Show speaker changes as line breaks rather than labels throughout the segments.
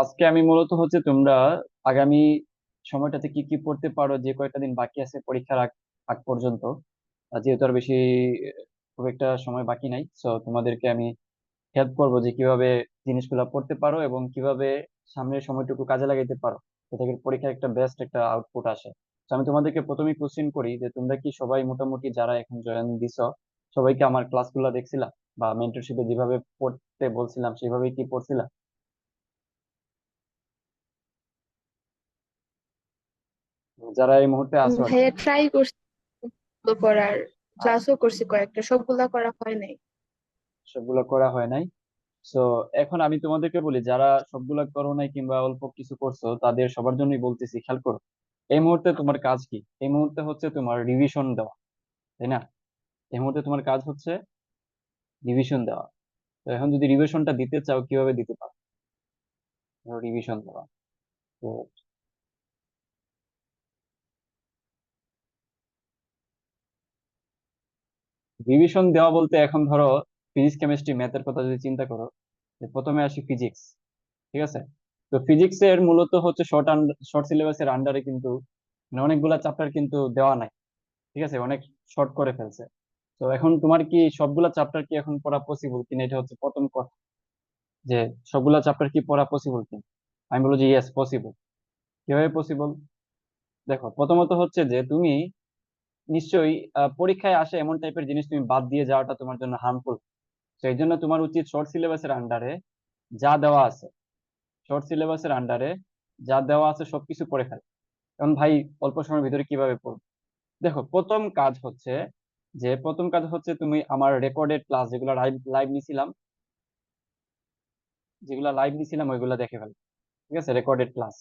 আজকে আমি মূলত হচ্ছে তোমরা আগামী সময়টাতে কি কি পড়তে পারো, যে কয়টা দিন বাকি আছে পরীক্ষার আগ পর্যন্ত। যেহেতু আর বেশি, খুব একটা সময় বাকি নাই সো তোমাদেরকে আমি হেল্প করব যে কীভাবে জিনিসগুলো পড়তে পারো এবং কীভাবে সামনের সময়টুকু কাজে লাগাইতে পারো, যাতে পরীক্ষার একটা বেস্ট একটা আউটপুট আসে। তো আমি তোমাদেরকে প্রথমেই কোশ্চেন করি যে তোমরা কি সবাই মোটামুটি যারা এখন জয়েন দিছো, সবাইকে আমার ক্লাসগুলো দেখছিলা? বা মেন্টরশিপে যেভাবে পড়তে বলছিলাম সেভাবেই কি পড়ছিলা? যারা এই মুহূর্তে আছো
ভাইয়া ট্রাই করছি। করার ক্লাসও করছি কয়েকটা সবগুলা করা হয় নাই।
সবগুলো করা হয় নাই। সো এখন আমি তোমাদেরকে বলি যারা সবগুলা করো নাই কিংবা অল্প কিছু করছ তাদের সবার জন্যই বলতেছি খেয়াল করো এই মুহূর্তে তোমার কাজ কি? এই মুহূর্তে হচ্ছে তোমার রিভিশন দেওয়া তাই না? এই মুহূর্তে তোমার কাজ হচ্ছে রিভিশন দেওয়া। তো এখন যদি রিভিশনটা দিতে চাও কীভাবে দিতে পারো? রিভিশন দেওয়া। তো রিভিশন দেওয়া বলতে এখন ধরো ফিজিক্স কেমিস্ট্রি ম্যাথের কথা যদি চিন্তা করো প্রথমে আসি ফিজিক্স ঠিক আছে? তো ফিজিক্স এর মূলত হচ্ছে শর্ট শর্ট সিলেবাসের আন্ডারে কিন্তু মানে অনেকগুলা চ্যাপ্টার কিন্তু দেওয়া নাই, ঠিক আছে? অনেক শর্ট করে ফেলছে। তো এখন তোমার কি সবগুলা চ্যাপ্টার কি এখন পড়া পসিবল কিনা এটা হচ্ছে প্রথম কথা। যে সবগুলা চ্যাপ্টার কি পড়া পসিবল কিনা? আমি বলব যে ইয়েস পসিবল কীভাবে পসিবল দেখো, প্রথমত হচ্ছে যে তুমি নিশ্চয়ই পরীক্ষায় আসে এমন টাইপের জিনিস তুমি বাদ দিয়ে যাওয়াটা তোমার জন্য হার্মফুল এই জন্য তোমার উচিত শর্ট সিলেবাসের আন্ডারে যা দেওয়া আছে শর্ট সিলেবাসের আন্ডারে যা দেওয়া আছে সবকিছু পড়ে ফেলে। এখন ভাই, অল্প সময়ের ভিতরে কীভাবে পড়বে? দেখো, প্রথম কাজ হচ্ছে যে, প্রথম কাজ হচ্ছে তুমি আমার রেকর্ডেড ক্লাস যেগুলো লাইভ নিছিলাম, যেগুলো লাইভ নিছিলাম ওইগুলো দেখে ফেলো। ঠিক আছে? রেকর্ডেড ক্লাস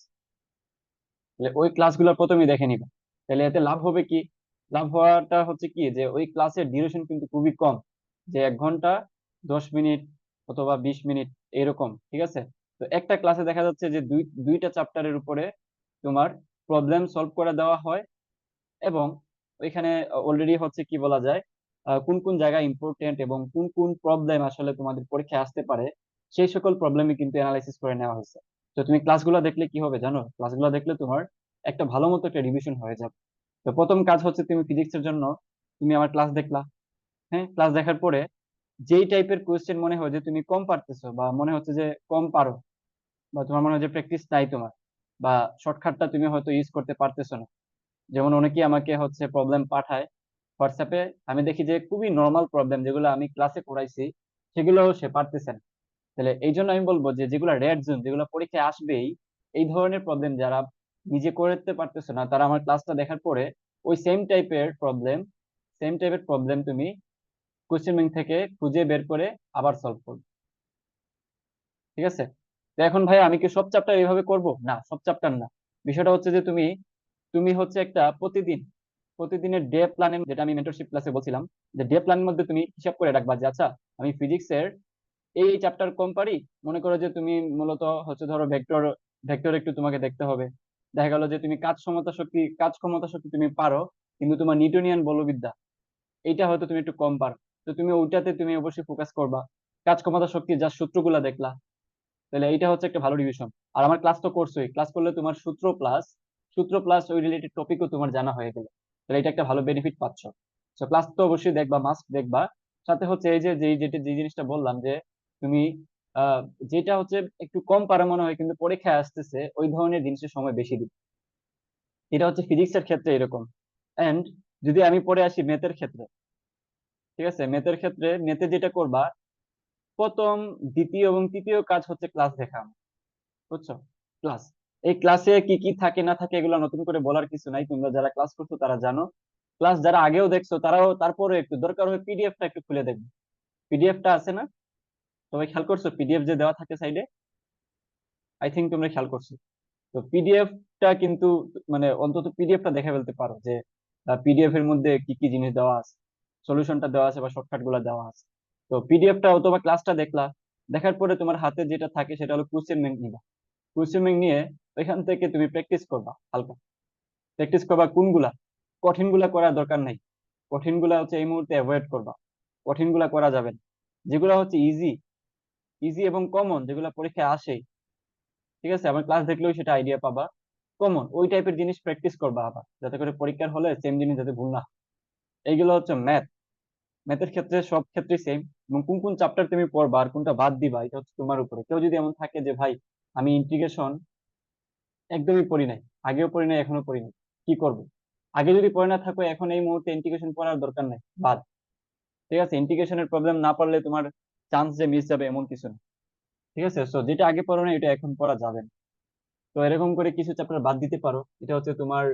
তাহলে ওই ক্লাসগুলো প্রথমেই দেখে নিবে। তাহলে এতে লাভ হবে কি? লাভ হওয়াটা হচ্ছে কি? যে ওই ক্লাসের ডিউরেশন কিন্তু খুবই কম। যে এক ঘণ্টা, দশ মিনিট অথবা বিশ মিনিট এরকম, ঠিক আছে? তো একটা ক্লাসে দেখা যাচ্ছে যে দুই, দুইটা চ্যাপ্টারের উপরে তোমার প্রবলেম সলভ করে দেওয়া হয় এবং ওইখানে অলরেডি হচ্ছে কি বলা যায় কোন কোন জায়গা ইম্পর্টেন্ট এবং কোন কোন প্রবলেম আসলে তোমাদের পরীক্ষায় আসতে পারে, সেই সকল প্রবলেমই কিন্তু অ্যানালাইসিস করে নেওয়া হয়েছে। তো তুমি ক্লাসগুলো দেখলে কি হবে জানো? ক্লাসগুলো দেখলে তোমার একটা ভালো মতো একটা রিভিশন হয়ে যাবে। তো প্রথম কাজ হচ্ছে তুমি ফিজিক্সের জন্য তুমি আমার ক্লাস দেখলা। হ্যাঁ ক্লাস দেখার পরে যেই টাইপের কোয়েশ্চেন মনে হয় যে তুমি কম পারতেছো বা মনে হচ্ছে যে কম পারো বা তোমার মনে হয় যে প্র্যাকটিস নাই তোমার বা শর্টকাটটা তুমি হয়তো ইউজ করতে পারতেছো না। যেমন অনেকেই আমাকে হচ্ছে প্রবলেম পাঠায় হোয়াটসঅ্যাপে আমি দেখি যে খুবই নর্মাল প্রবলেম যেগুলো আমি ক্লাসে করাইছি সেগুলো সে পারতেছে না। তাহলে এই জন্য আমি বলব যে যেগুলো রেড জোন যেগুলো পরীক্ষায় আসবেই, এই ধরনের প্রবলেম যারা নিজে করতে পারতেছো না, তারা আমার ক্লাসটা দেখার পরে ওই সেম টাইপের প্রবলেম সেম টাইপের প্রবলেম তুমি কোশ্চেন ব্যাংক থেকে খুঁজে বের করে আবার সলভ করবে। ঠিক আছে? তো এখন ভাই আমি কি সব চ্যাপ্টার এইভাবে করব? না, সব চ্যাপ্টার না। বিষয়টা হচ্ছে যে তুমি তুমি হচ্ছে একটা প্রতিদিন, প্রতিদিনের ডে প্ল্যানের যেটা আমি মেন্টরশিপ ক্লাসে বলছিলাম, যে ডে প্ল্যানের মধ্যে তুমি হিসাব করে রাখবা যে আচ্ছা আমি ফিজিক্সের এই চ্যাপ্টার কম পারি, মনে করো যে তুমি মূলত হচ্ছে ধরো ভেক্টর ভেক্টর একটু তোমাকে দেখতে হবে। দেখা গেল যে তুমি কাজ ক্ষমতা শক্তি, কাজ ক্ষমতা শক্তি তুমি পারো, কিন্তু তোমার নিউটনিয়ান বলবিদ্যা এটা হয়তো তুমি একটু কম পারো। তো তুমি ওইটাতে তুমি অবশ্যই ফোকাস করবা। কাজ ক্ষমতা শক্তির যা সূত্রগুলা দেখলা, তাহলে এইটা হচ্ছে একটা ভালো রিভিশন আর আমার ক্লাস তো করছোই ক্লাস করলে তোমার সূত্র প্লাস সূত্র প্লাস ওই রিলেটেড টপিকও তোমার জানা হয়ে গেল। তাহলে এটা একটা ভালো বেনিফিট পাচ্ছ। তো ক্লাস তো অবশ্যই দেখবা মাস্ট দেখবা। সাথে হচ্ছে এই যে যে জিনিসটা বললাম যে, তুমি যেটা হচ্ছে একটু কম পারা মনে হয়, কিন্তু পরীক্ষায় আসতেছে, ওই ধরনের জিনিসের সময় বেশি দিবে এটা হচ্ছে ফিজিক্স এর ক্ষেত্রে এরকম। এন্ড যদি আমি পড়ে আসি ম্যাথের ক্ষেত্রে, ঠিক আছে? ম্যাথের ক্ষেত্রে ম্যাথে যেটা করবা, প্রথম, দ্বিতীয় এবং তৃতীয় কাজ হচ্ছে ক্লাস দেখা বুঝছ? ক্লাস এই ক্লাসে কি কি থাকে, না থাকে এগুলো নতুন করে বলার কিছু নাই, তোমরা যারা ক্লাস করছ তারা জানো। ক্লাস যারা আগেও দেখছ, তারাও তারপরে একটু দরকার হয় পিডিএফটা একটু খুলে দেখবে। পিডিএফটা আছে না? সবাই খেয়াল করছ? পিডিএফ যে দেওয়া থাকে সাইডে আই থিঙ্ক তোমরা খেয়াল করছ। তো পিডিএফটা কিন্তু মানে অন্তত পিডিএফটা দেখে ফেলতে পারো যে পিডিএফ এর মধ্যে কি কি জিনিস দেওয়া আছে? সলিউশনটা দেওয়া আছে বা শর্টকাটগুলা দেওয়া আছে। তো পিডিএফটা অথবা ক্লাসটা দেখলা, দেখার পরে তোমার হাতে যেটা থাকে সেটা হলো কোশ্চেন ব্যাংক নিবা। কোশ্চেন ব্যাংক নিয়ে ওইখান থেকে তুমি প্র্যাকটিস করবা হালকা। প্র্যাকটিস করবা কোনগুলা? কঠিনগুলা করার দরকার নাই। কঠিনগুলা হচ্ছে এই মুহূর্তে অ্যাভয়েড করবা। কঠিনগুলা করা যাবে না। যেগুলো হচ্ছে ইজি ইজি এবং কমন যেগুলো পরীক্ষায় আসে ঠিক আছে? আমার ক্লাস দেখলেও সেটা আইডিয়া পাবা। কমন ওই টাইপের জিনিস প্র্যাকটিস করবা আবার। যাতে করে পরীক্ষার হলে সেম জিনিস যাতে ভুল না এইগুলো হচ্ছে ম্যাথ ম্যাথের ক্ষেত্রে সব ক্ষেত্রে সেম এবং কোন কোন চ্যাপ্টার তুমি পড়বা আর কোনটা বাদ দিবা, এটা হচ্ছে তোমার উপরে। কেউ যদি এমন থাকে যে, ভাই, আমি ইন্টিগ্রেশন একদমই পড়ি নাই। আগেও পড়ি নাই এখনও পড়ি নাই। কি করব? আগে যদি পড়ে না থাকো, এখন এই মুহূর্তে ইন্টিগ্রেশন পড়ার দরকার নাই। বাদ। ঠিক আছে? ইন্টিগ্রেশনের প্রবলেম না পারলে তোমার চান্স যে মিস যাবে এমন কিছু না। ঠিক আছে? সো যেটা আগে পড়ো না, এটা এখন পড়া যাবে না। তো এরকম করে কিছু চ্যাপ্টার বাদ দিতে পারো। এটা হচ্ছে তোমার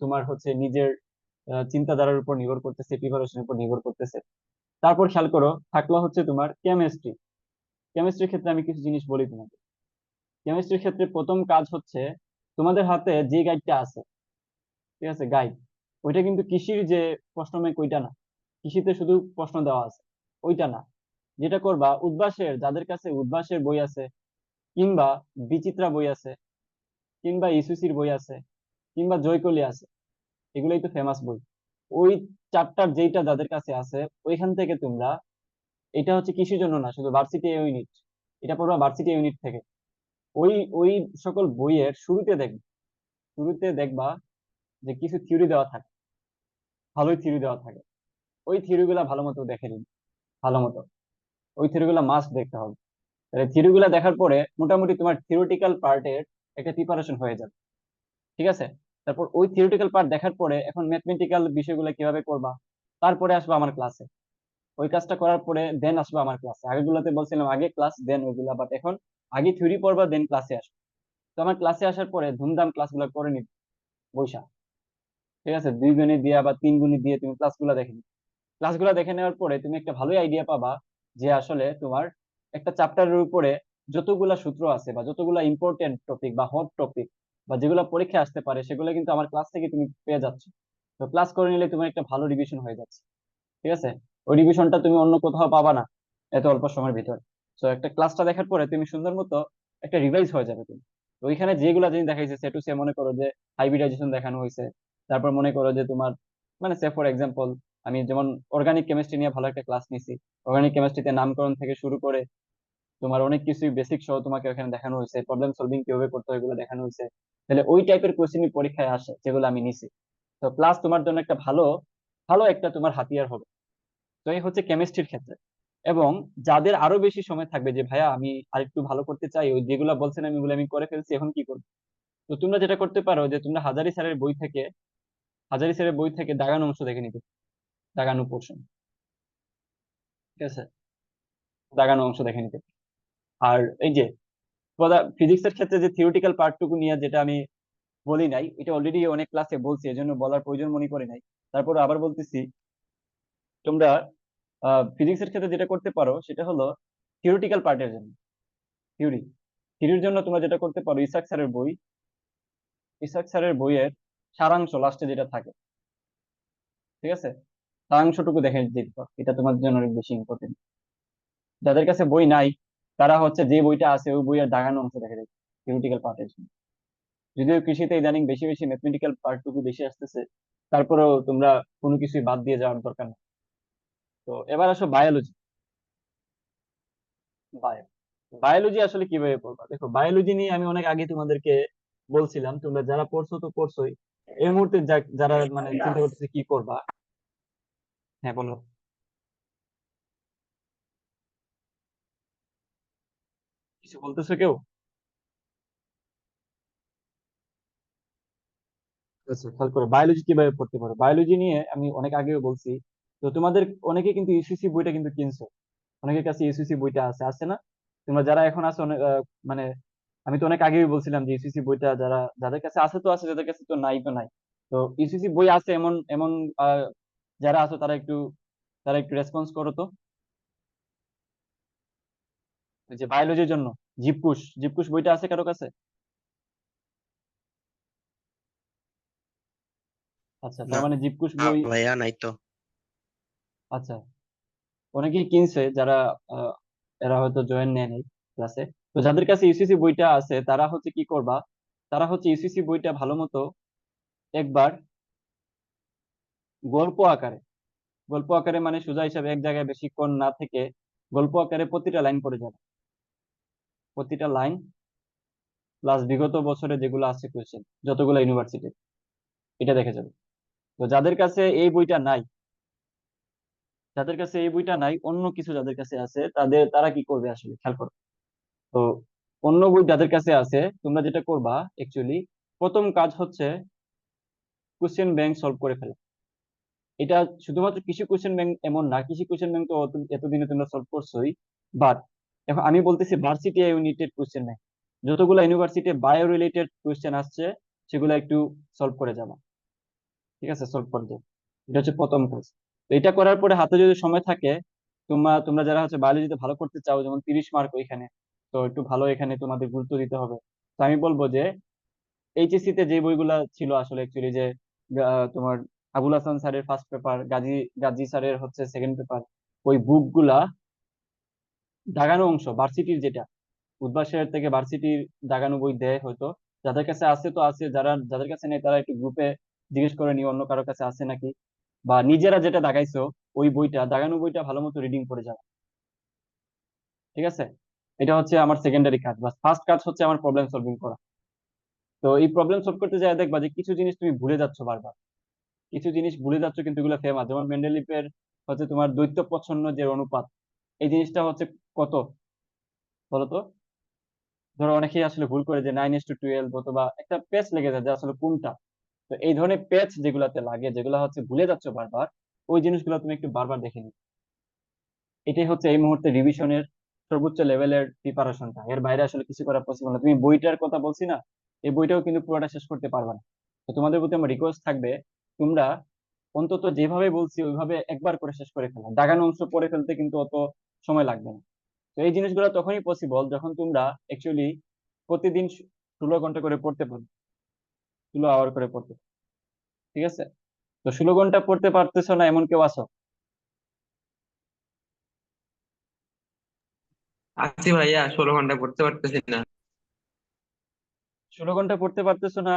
তোমার হচ্ছে নিজের চিন্তাধারার উপর নির্ভর করতেছে প্রিপারেশনের উপর নির্ভর করতেছে। তারপর খেয়াল করো, থাকল হচ্ছে তোমার কেমিস্ট্রি কেমিস্ট্রির ক্ষেত্রে আমি কিছু জিনিস বলি তোমাকে। কেমিস্ট্রির ক্ষেত্রে প্রথম কাজ হচ্ছে তোমাদের হাতে যে গাইডটা আছে, ঠিক আছে গাইড ওইটা কিন্তু কৃষির যে প্রশ্ন ব্যাংক ওইটা না। কৃষিতে শুধু প্রশ্ন দেওয়া আছে, ওইটা না। যেটা করবা, উদ্ভাসের, যাদের কাছে উদ্ভাসের বই আছে, কিংবা বিচিত্রা বই আছে, কিংবা ইসুসির বই আছে, কিংবা জয়কলি আছে, এগুলোই তো ফেমাস বই। ওই চ্যাপ্টার যেইটা যাদের কাছে আছে, ওইখান থেকে তোমরা, এটা হচ্ছে কৃষির জন্য না, শুধু ভার্সিটি ইউনিট এটা পড়বা ভার্সিটি ইউনিট থেকে। ওই ওই সকল বইয়ের শুরুতে দেখবে, শুরুতে দেখবা যে কিছু থিওরি দেওয়া থাকে, ভালোই থিওরি দেওয়া থাকে। ওই থিওরি গুলা ভালো মতো দেখে নিন ভালো মতো। ওই থিওরি গুলা মাস্ট দেখতে হবে। তাহলে থিওরি গুলা দেখার পরে মোটামুটি তোমার থিওরিটিক্যাল পার্টের একটা প্রিপারেশন হয়ে যাবে। ঠিক আছে? তারপর ওই থিওরিটিক্যাল পার্ট দেখার পরে এখন ম্যাথমেটিক্যাল বিষয়গুলো কীভাবে করবা, তারপরে আসবে আমার ক্লাসে ওই কাজটা করার পরে দেন আসবে আমার ক্লাসে আগেগুলোতে বলছিলাম আগে ক্লাস দেন ওইগুলা বাট এখন আগে থিওরি পড়বা দেন ক্লাসে আসবে। তো আমার ক্লাসে আসার পরে ধুমধাম ক্লাসগুলো করে নিবে, বৈশা। ঠিক আছে? দুই গুণে দিয়া বা তিন গুণে দিয়ে তুমি ক্লাসগুলো দেখে নিবে। ক্লাসগুলো দেখে নেওয়ার পরে তুমি একটা ভালোই আইডিয়া পাবা যে আসলে তোমার একটা চ্যাপ্টারের উপরে যতগুলা সূত্র আছে বা যতগুলা ইম্পর্টেন্ট টপিক বা হট টপিক বা যেগুলো পরীক্ষা আসতে পারে, সেগুলো কিন্তু আমার ক্লাস থেকে তুমি পেয়ে যাচ্ছ। তো ক্লাস করে নিলে তোমার একটা ভালো রিভিশন হয়ে যাচ্ছে। ঠিক আছে? ওই রিভিশনটা তুমি অন্য কোথাও পাবা না এত অল্প সময়ের ভিতরে। তো একটা ক্লাসটা দেখার পরে তুমি সুন্দর মতো একটা রিভাইজ হয়ে যাবে তুমি। ওইখানে যেগুলা জিনিস দেখাইছে, সে টু সে মনে করো যে হাইব্রিডাইজেশন দেখানো হয়েছে তারপর মনে করো যে তোমার মানে সে ফর এক্সাম্পল আমি যেমন অর্গানিক কেমিস্ট্রি নিয়ে ভালো একটা ক্লাস নিছি। অর্গানিক কেমিস্ট্রিতে নামকরণ থেকে শুরু করে তোমার অনেক কিছুই বেসিক সহ তোমাকে ওখানে দেখানো হয়েছে। প্রবলেম সলভিং কীভাবে করতে হয় এগুলো দেখানো হয়েছে। তাহলে ওই টাইপের কোশ্চেনই পরীক্ষায় আসে যেগুলো আমি নিছি। তো প্লাস তোমার জন্য একটা ভালো ভালো একটা তোমার হাতিয়ার হবে। তো এই হচ্ছে কেমিস্ট্রির ক্ষেত্রে। এবং যাদের আরও বেশি সময় থাকবে যে, ভাইয়া, আমি আরেকটু ভালো করতে চাই, ওই যেগুলো বলছেন আমি ওগুলো আমি করে ফেলছি, এখন কি করব? তো তোমরা যেটা করতে পারো যে, তোমরা হাজারি স্যারের বই থেকে, হাজারি স্যারের বই থেকে দাগানো অংশ দেখে নিবে দাগানো পোর্শন ঠিক আছে? দাগানো অংশ দেখে নিতে। আর এই যে ফিজিক্স এর ক্ষেত্রে যে থিওরিটিক্যাল পার্টটুকু নিয়ে যেটা আমি বলি নাই, এটা অলরেডি অনেক ক্লাসে বলছি, এজন্য বলার প্রয়োজন মনে করি নাই। তারপর আবার বলতেছি, তোমরা ফিজিক্স এর ক্ষেত্রে যেটা করতে পারো, সেটা হলো থিওরিটিক্যাল পার্টের জন্য। থিওরি থিওরির জন্য তোমরা যেটা করতে পারো, ইসাক স্যারের বই। ইসাক স্যারের বইয়ের সারাংশ লাস্টে যেটা থাকে। ঠিক আছে? সারাংশটুকু দেখে পারো। এটা তোমার জন্য অনেক বেশি ইম্পর্টেন্ট যাদের কাছে বই নাই, তারা হচ্ছে যে বইটা আছে, ওই বইয়ের দাগানো অংশ দেখে দেখবে থিওরিটিক্যাল পার্টের জন্য। যদিও কৃষিতে ইদানিং বেশি বেশি ম্যাথমেটিক্যাল পার্টটুকু বেশি আসতেছে, তারপরেও তোমরা কোনো কিছুই বাদ দিয়ে যাওয়ার দরকার নেই। তো এবার আসো বায়োলজি বায়ো বায়োলজি আসলে কীভাবে পড়বা? দেখো বায়োলজি নিয়ে আমি অনেক আগে তোমাদেরকে বলছিলাম, তোমরা যারা পড়ছো তো পড়ছোই। এই মুহূর্তে যারা মানে চিন্তা করতেছে কি করবা হ্যাঁ বলো। কিছু বলতেছো কেউ? আচ্ছা খেয়াল করো বায়োলজি কীভাবে পড়তে পারো? বায়োলজি নিয়ে আমি অনেক আগেও বলছি। তো তোমাদের অনেকে কিন্তু ইউসিসি বইটা কিন্তু কিনছো। অনেকের কাছে ইউসিসি বইটা আছে আছে না? তোমরা যারা এখন আছো অনেক, মানে আমি তো অনেক আগেই বলছিলাম যে ইউসিসি বইটা যারা যাদের কাছে আছে তো আছে যাদের কাছে তো নাই তো নাই। তো ইউসিসি বই আছে এমন এমন যারা আছো তারা একটু তারা একটু রেসপন্স করো তো। যে বায়োলজির জন্য জীবকুশ জীবকুশ বইটা আছে কারও কাছে? আচ্ছা তার মানে জীবকুশ বই
ভাইয়া নাই তো।
আচ্ছা অনেকেই কিনছে যারা এরা হয়তো জয়েন নেয় নাই ক্লাসে তো যাদের কাছে ইউসিসি বইটা আছে তারা হচ্ছে কি করবা? তারা হচ্ছে ইউসিসি বইটা ভালো মতো একবার গল্প আকারে। গল্প আকারে মানে সোজা হিসাবে এক জায়গায় বেশিক্ষণ না থেকে গল্প আকারে প্রতিটা লাইন পড়ে যাবে। প্রতিটা লাইন প্লাস বিগত বছরে যেগুলো আছে কোয়েশ্চেন যতগুলো ইউনিভার্সিটি এটা দেখে যাবে। তো যাদের কাছে এই বইটা নাই, যাদের কাছে এই বইটা নাই, অন্য কিছু যাদের কাছে আছে, তাদের, তারা কি করবে আসলে? খেয়াল করো। তো অন্য বই যাদের কাছে আছে, তোমরা যেটা করবা অ্যাকচুয়ালি প্রথম কাজ হচ্ছে কোশ্চেন ব্যাংক সলভ করে ফেলা। এটা শুধুমাত্র কৃষি কোশ্চেন ব্যাংক এমন না, কৃষি কোশ্চেন ব্যাংক তো এতদিনে তোমরা সলভ করছোই। বাট এখন আমি বলতেছি ভার্সিটি ইউনিটেড কোশ্চেন ব্যাংক যতগুলো ইউনিভার্সিটি বায়ো রিলেটেড কোশ্চেন আসছে, সেগুলো একটু সলভ করে যাবা। ঠিক আছে? সলভ করে যাও এটা হচ্ছে প্রথম কাজ তো এটা করার পরে হাতে যদি সময় থাকে, তোমরা তোমরা যারা হচ্ছে বায়োলজিতে ভালো করতে চাও, যেমন তিরিশ মার্ক ওইখানে, তো একটু ভালো এখানে তোমাদের গুরুত্ব দিতে হবে। তো আমি বলব যে এইচএসসি তে যে বইগুলা ছিল আসলে অ্যাকচুয়ালি যে তোমার আবুল হাসান স্যারের ফার্স্ট পেপার গাজী গাজী স্যারের হচ্ছে সেকেন্ড পেপার ওই বুকগুলা দাগানো অংশ ভার্সিটির যেটা উদ্ভাস স্যারের থেকে ভার্সিটির দাগানো বই দেয় হয়তো, যাদের কাছে আছে তো আছে, যারা, যাদের কাছে নেই তারা একটু গ্রুপে জিজ্ঞেস করে নিও, অন্য কারোর কাছে আছে নাকি, বা নিজেরা যেটা দাগাইছো, ওই বইটা, দাগানো বইটা ভালো মতো রিডিং করে যাও। ঠিক আছে? এটা হচ্ছে আমার সেকেন্ডারি কাজ বা ফার্স্ট কাজ হচ্ছে আমার প্রবলেম সলভিং করা। তো এই প্রবলেম সলভ করতে যায় দেখবা যে কিছু জিনিস তুমি ভুলে যাচ্ছ বারবার। কিছু জিনিস ভুলে যাচ্ছ কিন্তু এগুলো ফেমাস যেমন মেন্ডেলিপের হচ্ছে তোমার দ্বৈত প্রচ্ছন্ন যে অনুপাত, এই জিনিসটা হচ্ছে কত? বলতো? ধরো অনেকেই আসলে ভুল করে যে নাইন এস টু টুয়েলভ অথবা একটা পেজ লেগে যায় যে আসলে কোনটা? তো এই ধরনের পেজ যেগুলাতে লাগে, যেগুলো হচ্ছে ভুলে যাচ্ছ বারবার, ওই জিনিসগুলো তুমি একটু বারবার দেখে নিও। এটাই হচ্ছে এই মুহূর্তে রিভিশনের সর্বোচ্চ লেভেলের প্রিপারেশনটা এর বাইরে আসলে কিছু করা পসিবল না। তুমি বইটার কথা বলছি না, এই বইটাও কিন্তু পুরোটা শেষ করতে পারবে না। তো তোমাদের প্রতি আমার রিকোয়েস্ট থাকবে তোমরা অন্তত যেভাবে বলছি ওইভাবে একবার করে শেষ করে ফেলা। দাগানো অংশ পড়ে ফেলতে কিন্তু অত সময় লাগবে না। তো এই জিনিসগুলো তখনই পসিবল যখন তোমরা অ্যাকচুয়ালি প্রতিদিন ষোলো ঘণ্টা করে পড়তে পারো ষোলো আওয়ার করে পড়তে ঠিক আছে? তো ষোলো ঘণ্টা পড়তে পারতেছো না এমন কেউ আসো
আছি ভাইয়া, ষোলো ঘণ্টা পড়তে পারতেছি না।
ষোলো ঘণ্টা পড়তে পারতেছো না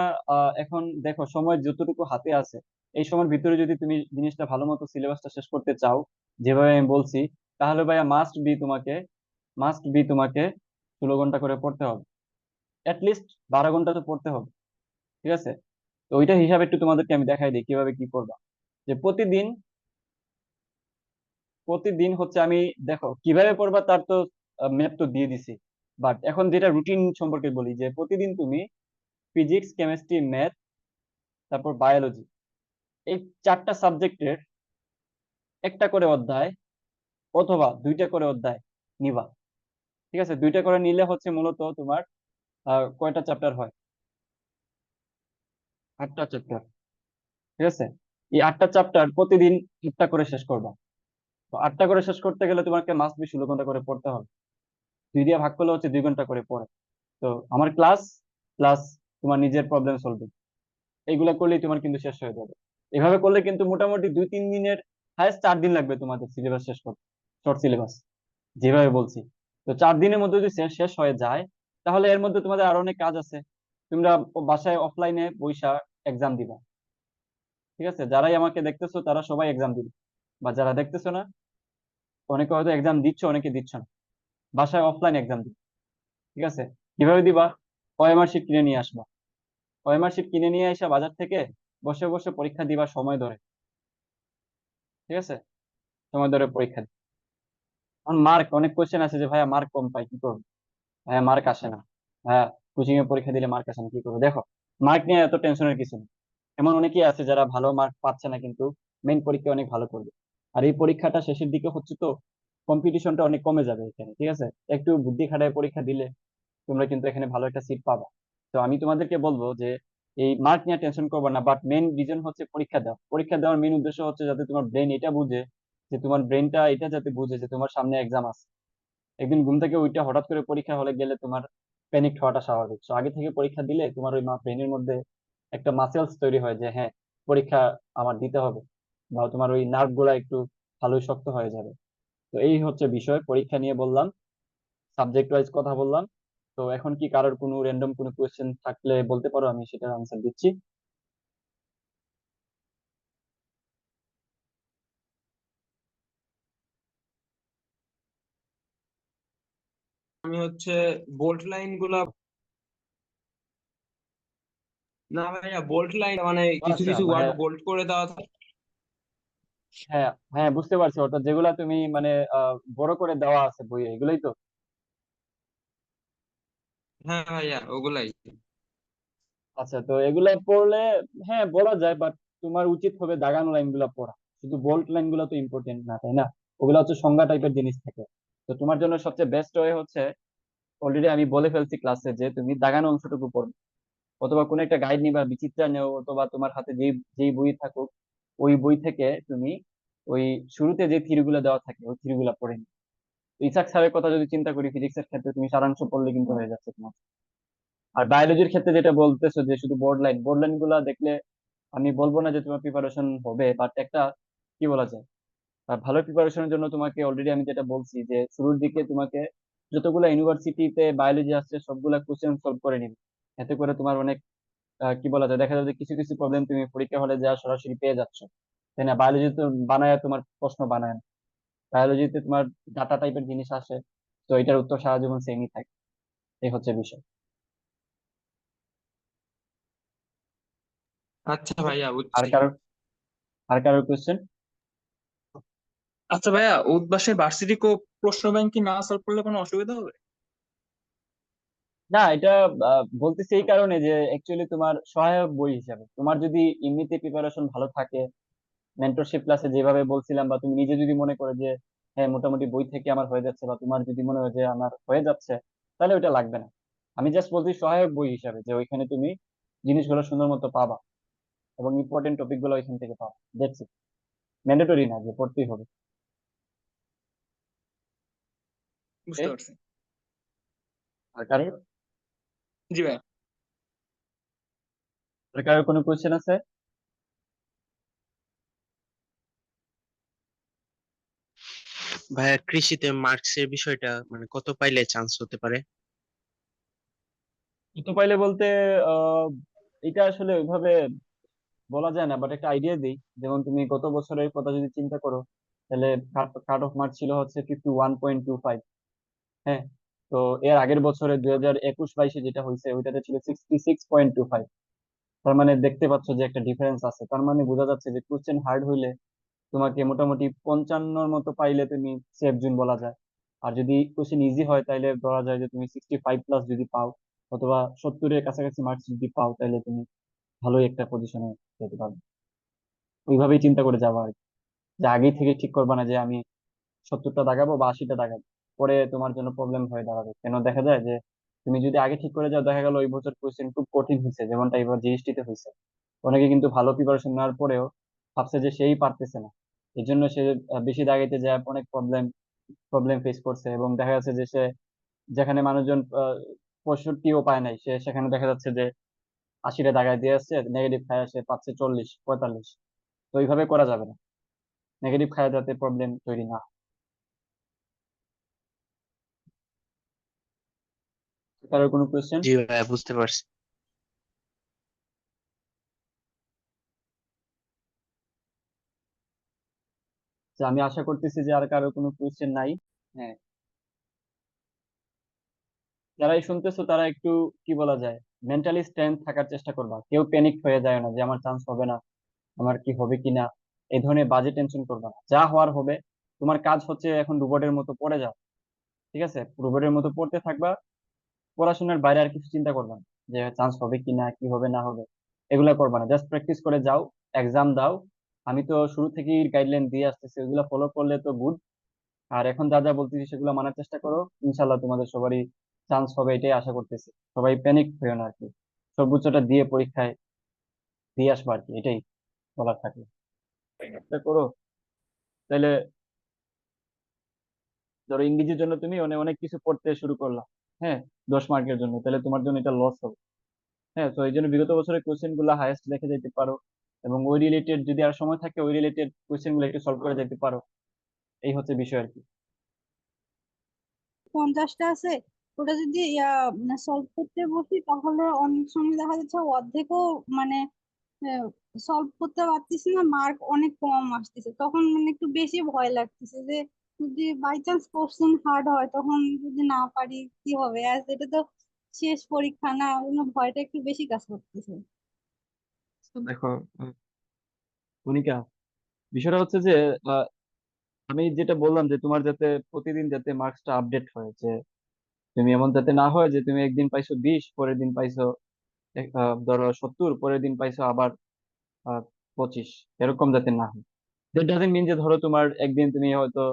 এখন দেখো সময় যতটুকু হাতে আছে, এই সময়ের ভিতরে যদি তুমি জিনিসটা ভালো মতো সিলেবাসটা শেষ করতে চাও, যেভাবে আমি বলছি, তাহলে ভাইয়া মাস্ট বি তোমাকে মাস্ট বি তোমাকে ষোলো ঘণ্টা করে পড়তে হবে। লিস্ট বারো ঘণ্টা তো পড়তে হবে, ঠিক আছে? তো ওইটা হিসাবে একটু তোমাদেরকে আমি দেখাই দিই, কীভাবে কি করবা। যে প্রতিদিন প্রতিদিন হচ্ছে আমি, দেখো কীভাবে পড়বা তার তো ম্যাপ তো দিয়ে দিছি। বাট এখন যেটা রুটিন সম্পর্কে বলি যে প্রতিদিন তুমি ফিজিক্স কেমিস্ট্রি ম্যাথ তারপর বায়োলজি এই চারটা সাবজেক্টের একটা করে অধ্যায় অথবা দুইটা করে অধ্যায় নিবা। ঠিক আছে? দুইটা করে নিলে হচ্ছে মূলত তোমার কয়টা চ্যাপ্টার হয়? আটটা চ্যাপ্টার ঠিক আছে? এই আটটা চ্যাপ্টার প্রতিদিন একটা করে শেষ করবা। আটটা করে শেষ করতে গেলে তোমাকে মাস্ট বি ষোলো ঘণ্টা করে পড়তে হবে। দুই দিয়ে ভাগ করলে হচ্ছে দুই ঘণ্টা করে পড়ে। তো আমার ক্লাস প্লাস তোমার নিজের প্রবলেম সলভিং এইগুলা করলেই তোমার কিন্তু শেষ হয়ে যাবে। এভাবে করলে কিন্তু মোটামুটি দুই, তিন দিনের হায়েস্ট চার দিন লাগবে তোমাদের সিলেবাস শেষ করতে শর্ট সিলেবাস যেভাবে বলছি। তো চার দিনের মধ্যে যদি শেষ হয়ে যায়, তাহলে এর মধ্যে তোমাদের আরও অনেক কাজ আছে। তোমরা বাসায় অফলাইনে বৈশা এক্সাম দিবা। ঠিক আছে? যারাই আমাকে দেখতেছো, তারা সবাই এক্সাম দিবে। বা যারা দেখতেছো না, অনেকে হয়তো এক্সাম দিচ্ছ, অনেকে দিচ্ছ না। বাসায় অফলাইন এক্সাম দিবে, ঠিক আছে? কীভাবে দিবা? ওএমআর শিট কিনে নিয়ে আসবা? ওএমআর শিট কিনে নিয়ে এসে বাজার থেকে বসে বসে পরীক্ষা দিবা সময় ধরে, ঠিক আছে? সময় ধরে পরীক্ষা দিবা। এখন মার্ক অনেক কোশ্চেন আছে যে, ভাইয়া মার্ক কম পাই, কি করব? ভাইয়া মার্ক আসে না। হ্যাঁ কোচিং এ পরীক্ষা দিলে মার্ক আসে না, কি করব? দেখো মার্ক নিয়ে এত টেনশনের কিছু নেই। এমন অনেকেই আছে যারা ভালো মার্ক পাচ্ছে না, কিন্তু মেইন পরীক্ষা অনেক ভালো করবে। আর এই পরীক্ষাটা শেষের দিকে হচ্ছে তো কম্পিটিশনটা অনেক কমে যাবে এখানে, ঠিক আছে? একটু বুদ্ধি খাটায় পরীক্ষা দিলে তোমরা কিন্তু এখানে ভালো একটা সিট পাবা। তো আমি তোমাদেরকে বলব যে এই মার্ক নিয়ে টেনশন করবে না বাট মেইন রিজন হচ্ছে পরীক্ষা দেওয়া। পরীক্ষা দেওয়ার মেইন উদ্দেশ্য হচ্ছে যাতে তোমার ব্রেন এটা বুঝে যে তোমার ব্রেনটা এটা যাতে বুঝে যে তোমার সামনে এক্সাম আছে। একদিন ঘুম থেকে ওইটা হঠাৎ করে পরীক্ষা হলে গেলে তোমার প্যানিক হওয়াটা স্বাভাবিক। তো আগে থেকে পরীক্ষা দিলে তোমার ওই ব্রেনের মধ্যে একটা মাসেলস তৈরি হয় যে হ্যাঁ পরীক্ষা আমার দিতে হবে। বা তোমার ওই নার্ভগুলা একটু ভালোই শক্ত হয়ে যাবে। তো এই হচ্ছে বিষয়। পরীক্ষা নিয়ে বললাম সাবজেক্ট ওয়াইজ কথা বললাম। তো এখন কি কারোর কোনো র্যান্ডম কোনো কোয়েশ্চেন থাকলে বলতে পারো আমি সেটার আনসার দিচ্ছি।
আমি হচ্ছে বোল্ট লাইনগুলা না ভাইয়া বোল্ট লাইন মানে কিছু
আচ্ছা,
কিছু ওয়ার্ড
মানে-
বোল্ড করে দেওয়া থাকে।
হ্যাঁ হ্যাঁ বুঝতে পারছি। অর্থাৎ যেগুলা তুমি মানে আহ, বড় করে দেওয়া আছে বইয়ে এগুলোই তো?
হ্যাঁ ভাইয়া ওগুলাই।
আচ্ছা তো এগুলা পড়লে হ্যাঁ বলা যায় বাট তোমার উচিত হবে দাগানো লাইনগুলা পড়া। শুধু বোল্ড লাইনগুলো তো ইম্পর্টেন্ট না তাই না? ওগুলা হচ্ছে সংজ্ঞা টাইপের জিনিস থাকে। তো তোমার জন্য সবচেয়ে বেস্ট ওয়ে হচ্ছে অলরেডি আমি বলে ফেলছি ক্লাসে যে তুমি দাগানো অংশটুকু পড়বে অথবা কোনো একটা গাইড নিবা বিচিত্রা নেও অথবা তোমার হাতে যেই যেই বই থাকুক ওই বই থেকে তুমি ওই শুরুতে যে থিওরি গুলো দেওয়া থাকে, ওই থিওরি গুলা পড়ে নিও। ইসাক স্যারের কথা যদি চিন্তা করি ফিজিক্সের ক্ষেত্রে তুমি সারাংশ পড়লে কিন্তু হয়ে যাচ্ছে তোমার। আর বায়োলজির ক্ষেত্রে যেটা বলতেছো যে শুধু বোর্ড লাইন বোর্ড লাইনগুলা দেখলে আমি বলব না যে তোমার প্রিপারেশন হবে বাট একটা কি বলা যায়? আর ভালো প্রিপারেশনের জন্য তোমাকে অলরেডি আমি যেটা বলছি যে শুরুর দিকে তোমাকে যতগুলো ইউনিভার্সিটিতে বায়োলজি আসছে, সবগুলা কোশ্চেন সলভ করে নিবে। এতে করে তোমার অনেক কি বলা যায় দেখা যায় যে কিছু কিছু প্রবলেম তুমি পরীক্ষা হলে যা সরাসরি পেয়ে যাচ্ছ। তাই না? বায়োলজি তো বানায় তোমার প্রশ্ন বানায় না। বায়োলজিতে তোমার ডাটা টাইপের জিনিস আসে তো এটার উত্তর সারা জীবন সেমই থাকে। এই হচ্ছে বিষয়।
আচ্ছা ভাইয়া
আর কারোর আর কারোর কোশ্চেন
আচ্ছা ভাইয়া উদ্বাসের ভার্সিটি কো প্রশ্ন ব্যাংক কি না সলভ করলে কোনো অসুবিধা হবে?
না এটা আহ, বলতেছি এই কারণে যে অ্যাকচুয়ালি তোমার সহায়ক বই হিসাবে। তোমার যদি এমনিতে প্রিপারেশন ভালো থাকে মেন্টরশিপ ক্লাসে যেভাবে বলছিলাম বা তুমি নিজে যদি মনে করো যে হ্যাঁ মোটামুটি বই থেকে আমার হয়ে যাচ্ছে বা তোমার যদি মনে হয় যে আমার হয়ে যাচ্ছে তাহলে ওইটা লাগবে না। আমি জাস্ট বলছি সহায়ক বই হিসাবে যে ওইখানে তুমি জিনিসগুলো সুন্দর মতো পাবা এবং ইম্পর্টেন্ট টপিকগুলো ওইখান থেকে পাবা। দেখছি ম্যান্ডেটরি না যে পড়তেই হবে।
বুঝতে. পারছি।
আর কারোর
জি ভাইয়া
আর কারোর কোনো কোয়েশ্চেন আছে?
ভাইয়া কৃষিতে মার্কসের বিষয়টা মানে কত পাইলে চান্স হতে পারে?
তো পাইলে বলতে আহ এটা আসলে ওইভাবে বলা যায় না বাট একটা আইডিয়া দিই। যেমন তুমি গত বছরের কথা যদি চিন্তা করো তাহলে কাট অফ মার্ক ছিল হচ্ছে fifty one point two five হ্যাঁ? তো এর আগের বছরে দুই হাজার একুশ বাইশে যেটা হয়েছে ওইটাতে ছিল sixty six point two five তার মানে দেখতে পাচ্ছ যে একটা ডিফারেন্স আছে। তার মানে বোঝা যাচ্ছে যে কোশ্চেন হার্ড হইলে তোমাকে মোটামুটি পঞ্চান্নর মতো পাইলে তুমি সেফ জোন বলা যায়। আর যদি কোশ্চেন ইজি হয় তাহলে ধরা যায় যে তুমি সিক্সটি ফাইভ প্লাস যদি পাও, অথবা সত্তরের কাছাকাছি মার্কস যদি পাও তাহলে তুমি ভালোই একটা পজিশনে যেতে পারবে। ওইভাবেই চিন্তা করে যাব আর কি। যে আগেই থেকে ঠিক করবা না যে আমি সত্তরটা দাগাবো বা আশিটা দাগাবো। পরে তোমার জন্য প্রবলেম হয়ে দাঁড়াবে। কেন? দেখা যায় যে তুমি যদি আগে ঠিক করে যাও, দেখা গেল ওই বছর কোশ্চেন খুব কঠিন হয়েছে, যেমনটা এবার জিএসটি তে হয়েছে। অনেকে কিন্তু ভালো প্রিপারেশন নেওয়ার পরেও ভাবছে যে সেই পারতেছে না। এই জন্য সে বেশি দাগাইতে যায় অনেক প্রবলেম প্রবলেম ফেস করছে এবং দেখা যাচ্ছে যে সে যেখানে মানুষজন পঁয়ষট্টিও পায় নাই, সে সেখানে দেখা যাচ্ছে যে আশিটা দাগায় দিয়ে আসছে নেগেটিভ খায় আসে পাচ্ছে চল্লিশ, পঁয়তাল্লিশ। তো এইভাবে করা যাবে না। নেগেটিভ খায় যাতে প্রবলেম তৈরি না হয়। কারোর কোনো কোয়েশ্চেন
জি ভাইয়া বুঝতে পারছি।
আমি আশা করতেছি যে আর কারও কোনো কোয়েশ্চেন নাই। হ্যাঁ। যারাই শুনতেছো তারা একটু কি বলা যায় মেন্টালি স্ট্রেংথ থাকার চেষ্টা করবা। কেউ প্যানিক হয়ে যায় না যে আমার চান্স হবে না আমার কি হবে কিনা এই ধরনের বাজে টেনশন করবা না। যা হওয়ার হবে তোমার কাজ হচ্ছে এখন রোবটের মতো পড়ে যাও। ঠিক আছে? রোবটের মতো পড়তে থাকবা পড়াশোনার বাইরে আর কিছু চিন্তা করবা না, যে চান্স হবে কিনা কি হবে, না হবে, এগুলা করবা না। জাস্ট প্র্যাকটিস করে যাও এক্সাম দাও। আমি তো শুরু থেকেই গাইডলাইন দিয়ে আসতেছি ওগুলো ফলো করলে তো গুড আর এখন যা যা বলতেছি সেগুলো মানার চেষ্টা করো। ইনশাল্লাহ তোমাদের সবারই চান্স হবে, এটাই আশা করতেছি। সবাই প্যানিক হইও না আর কি সর্বোচ্চটা দিয়ে পরীক্ষায় দিয়ে আসব আর কি এটাই বলার থাকল করো। তাহলে ধরো ইংরেজির জন্য তুমি অনেক অনেক কিছু পড়তে শুরু করলা। হ্যাঁ দশ মার্কের জন্য। তাহলে তোমার জন্য এটা লস হবে। হ্যাঁ তো এই জন্য বিগত বছরের কোশ্চেনগুলো হায়েস্ট দেখে যেতে পারো এবং ওই রিলেটেড যদি আর সময় থাকে, ওই রিলেটেড কোয়েশ্চেনগুলো একটু সলভ করে যেতে পারো। এই হচ্ছে বিষয় আর কি।
পঞ্চাশটা আছে, ওটা যদি সলভ করতে বসি, তাহলে অনেক সময় দেখা যাচ্ছে অর্ধেকও মানে সলভ করতে পারতেছি না মার্ক অনেক কম আসতেছে। তখন মানে একটু বেশি ভয় লাগতেছে যে যদি বাই চান্স কোশ্চেন হার্ড হয়, তখন যদি না পারি কি হবে? আর এটা তো শেষ পরীক্ষা না, ওই ভয়টা একটু বেশি কাজ করতেছে।
দেখো বিষয়টা হচ্ছে যে আমি যেটা বললাম যে, তোমার যাতে প্রতিদিন যাতে মার্কসটা আপডেট হয়, যে তুমি এমন যাতে না হয় যে, তুমি একদিন পাইছো বিশ, পরের দিন পাইছো ধরো সত্তর, পরের দিন পাইছো আবার পঁচিশ, এরকম যাতে না হয়। দ্যাট ডাজেন্ট মিন যে, ধরো তোমার একদিন তুমি হয়তো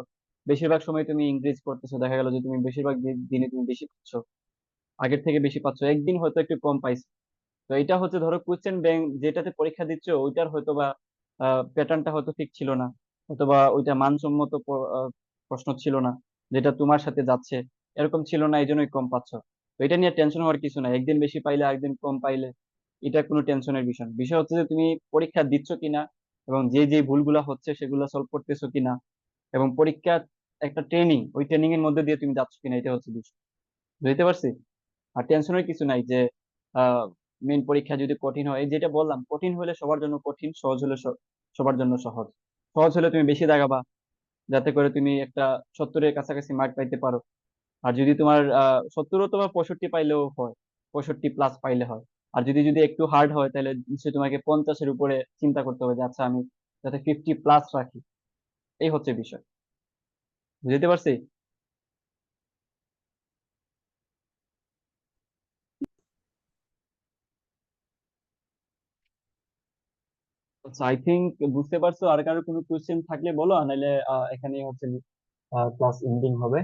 বেশিরভাগ সময় তুমি ইনক্রিজ করতেছো, দেখা গেল যে তুমি বেশিরভাগ দিনে তুমি বেশি পাচ্ছ, আগের থেকে বেশি পাচ্ছ, একদিন হয়তো একটু কম পাইছো। তো এটা হচ্ছে ধরো কোয়েশ্চেন ব্যাংক যেটাতে পরীক্ষা দিচ্ছ, ওইটার হয়তো বা প্যাটার্নটা হয়তো ঠিক ছিল না অথবা ওইটা মানসম্মত প্রশ্ন ছিল না, যেটা তোমার সাথে যাচ্ছে, এরকম ছিল না এই জন্যই কম পাচ্ছ। তো এটা নিয়ে টেনশন হওয়ার কিছু না একদিন বেশি পাইলে একদিন কম পাইলে, এটা কোনো টেনশনের বিষয় বিষয় হচ্ছে যে তুমি পরীক্ষা দিচ্ছ কিনা, এবং যে যে ভুলগুলা হচ্ছে সেগুলো সলভ করতেছো কিনা, এবং পরীক্ষা একটা ট্রেনিং ওই ট্রেনিং এর মধ্যে দিয়ে তুমি যাচ্ছ কিনা এটা হচ্ছে বিষয়। বুঝতে পারছি? আর টেনশনের কিছু নাই যে মেন পরীক্ষা যদি কঠিন হয় যেটা বললাম, কঠিন হলে সবার জন্য কঠিন, সহজ হলে সবার জন্য সহজ। সহজ হলে তুমি বেশি দাগাবা, যাতে করে তুমি একটা সত্তরের কাছাকাছি মার্ক পাইতে পারো। আর যদি তোমার সত্তর অথবা পঁয়ষট্টি পাইলেও হয়, পঁয়ষট্টি প্লাস পাইলে হয়। আর যদি যদি একটু হার্ড হয়, তাহলে নিশ্চয়ই তোমাকে পঞ্চাশের উপরে চিন্তা করতে হবে যে আচ্ছা আমি যাতে ফিফটি প্লাস রাখি। এই হচ্ছে বিষয়। বুঝতে পারছি? আচ্ছা আই থিঙ্ক বুঝতে পারছ। আর কারও কোনো কোয়েশ্চেন থাকলে বলো নাহলে এখানে হচ্ছে ক্লাস এন্ডিং হবে।